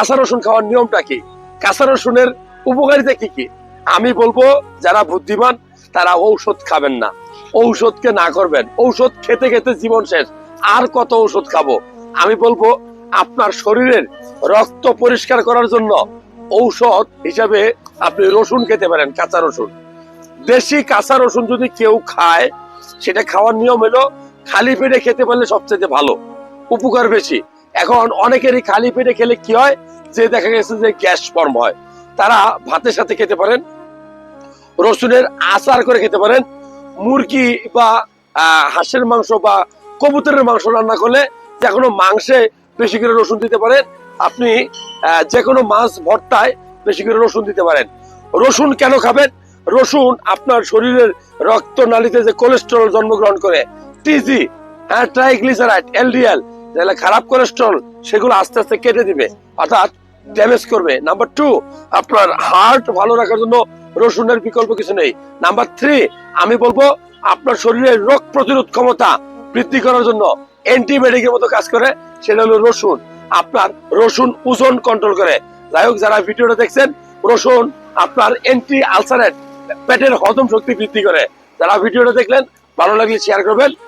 কাঁচা রসুন খাওয়ার নিয়মটা কি? কাঁচা রসুনের উপকারিতা কি কি? আমি বলব, যারা বুদ্ধিমান, তারা ঔষধ খাবেন না। ঔষধকে না করবেন। ঔষধ খেতে খেতে জীবন শেষ। আর কত ঔষধ খাব? আমি বলব, আপনার শরীরের রক্ত পরিষ্কার করার জন্য ঔষধ হিসাবে আপনি রসুন খেতে পারেন, কাঁচা রসুন। দেশি কাঁচা রসুন যদি কেউ খায়, সেটা খাওয়ার নিয়ম হলো, খালি পেটে খেতে পারলে সবচেয়ে ভালো। উপকার বেশি। এখন অনেকেরই খালি পেটে খেলে কি হয়? যে দেখা গেছে যে গ্যাস ফর্ম হয়। তারা ভাতের সাথে খেতে পারেন, রসুনের আচার করে খেতে পারেন, মুরগি বা হাঁসের মাংস বা কবুতরের মাংস রান্না করলে যে কোনো মাংসে বেশি করে রসুন দিতে পারেন। আপনি যে কোনো মাছ ভর্তায় বেশি করে রসুন দিতে পারেন। রসুন কেন খাবেন? রসুন আপনার শরীরের রক্ত নালীতে যে কোলেস্টেরল জন্মগ্রহণ করে টিজি হ্যাঁ ট্রাইগ্লিসারাইড এলডিএল যেগুলো খারাপ কোলেস্টেরল সেগুলো আস্তে আস্তে কেটে দিবে। অর্থাৎ ড্যামেজ করবে। নাম্বার টু আপনার হার্ট ভালো রাখার জন্য রসুনের বিকল্প কিছু নেই। নাম্বার থ্রি আমি বলব, আপনার শরীরের রোগ প্রতিরোধ ক্ষমতা বৃদ্ধি করার জন্য অ্যান্টিবায়োটিকের মতো কাজ করে, সেটা হলো রসুন। আপনার রসুন ওজন কন্ট্রোল করে। যাই হোক, যারা ভিডিওটা দেখছেন, রসুন আপনার এন্টি আলসারেট পেটের হজম শক্তি বৃদ্ধি করে। যারা ভিডিওটা দেখলেন, ভালো লাগলে শেয়ার করবেন।